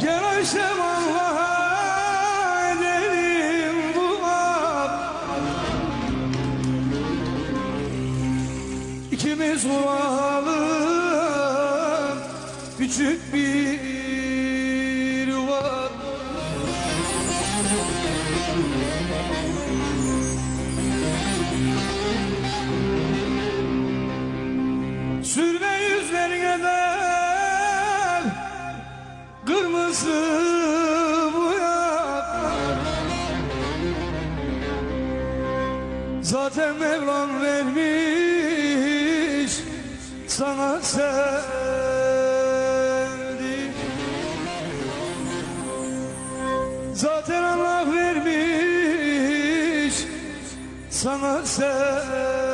Gel Ayşem Allah'a edelim dua İkimiz kuralım küçük bir yuva. Sürme Zaten Mevlam vermiş sana sevdi. Zaten Allah vermiş sana sevdi